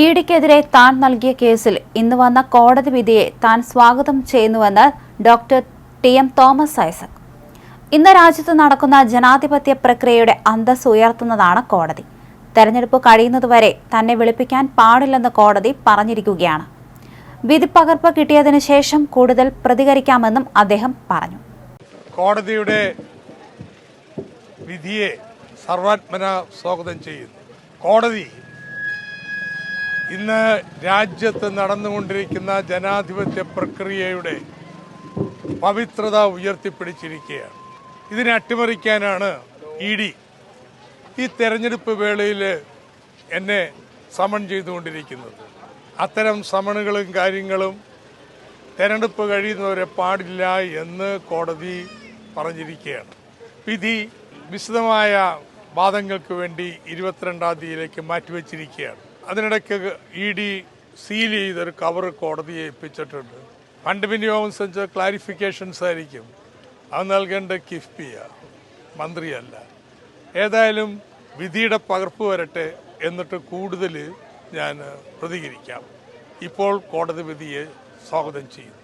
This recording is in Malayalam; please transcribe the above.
ഇഡിക്കെതിരെ താൻ നൽകിയ കേസിൽ ഇന്ന് വന്ന കോടതി വിധിയെ താൻ സ്വാഗതം ചെയ്യുന്നുവെന്ന് doctor T M Thomas Isaac. ഇന്ന് രാജ്യത്ത് നടക്കുന്ന ജനാധിപത്യ പ്രക്രിയയുടെ അന്തസ് ഉയർത്തുന്നതാണ് കോടതി. തെരഞ്ഞെടുപ്പ് കഴിയുന്നതുവരെ തന്നെ വിളിപ്പിക്കാൻ പാടില്ലെന്ന് കോടതി പറഞ്ഞിരിക്കുകയാണ്. വിധി പകർപ്പ് കിട്ടിയതിനു ശേഷം കൂടുതൽ പ്രതികരിക്കാമെന്നും അദ്ദേഹം പറഞ്ഞു. കോടതിയുടെ വിധിയെ സർവാത്മന സ്വാഗതം ചെയ്യുന്നു. കോടതി ഇന്ന് രാജ്യത്ത് നടന്നുകൊണ്ടിരിക്കുന്ന ജനാധിപത്യ പ്രക്രിയയുടെ പവിത്രത ഉയർത്തിപ്പിടിച്ചിരിക്കുകയാണ്. ഇതിനെ അട്ടിമറിക്കാനാണ് ഇ ഡി ഈ തെരഞ്ഞെടുപ്പ് വേളയിൽ എന്നെ സമൺ ചെയ്തുകൊണ്ടിരിക്കുന്നത്. അത്തരം സമണുകളും കാര്യങ്ങളും തെരഞ്ഞെടുപ്പ് കഴിയുന്നവരെ പാടില്ല എന്ന് കോടതി പറഞ്ഞിരിക്കുകയാണ്. വിധി വിശദമായ വാദങ്ങൾക്ക് വേണ്ടി ഇരുപത്തിരണ്ടാം തീയതിയിലേക്ക് മാറ്റിവെച്ചിരിക്കുകയാണ്. അതിനിടയ്ക്ക് ഇ ഡി സീൽ ചെയ്തൊരു കവർ കോടതിയെ ഏൽപ്പിച്ചിട്ടുണ്ട്. ഫണ്ട് വിനിയോഗം സംബന്ധിച്ച ക്ലാരിഫിക്കേഷൻസ് ആയിരിക്കും. അത് നൽകേണ്ട കിഫ്ബിയ മന്ത്രിയല്ല. ഏതായാലും വിധിയുടെ പകർപ്പ് വരട്ടെ എന്നിട്ട് കൂടുതൽ ഞാൻ പ്രതികരിക്കാം. ഇപ്പോൾ കോടതി വിധിയെ സ്വാഗതം ചെയ്യുന്നു.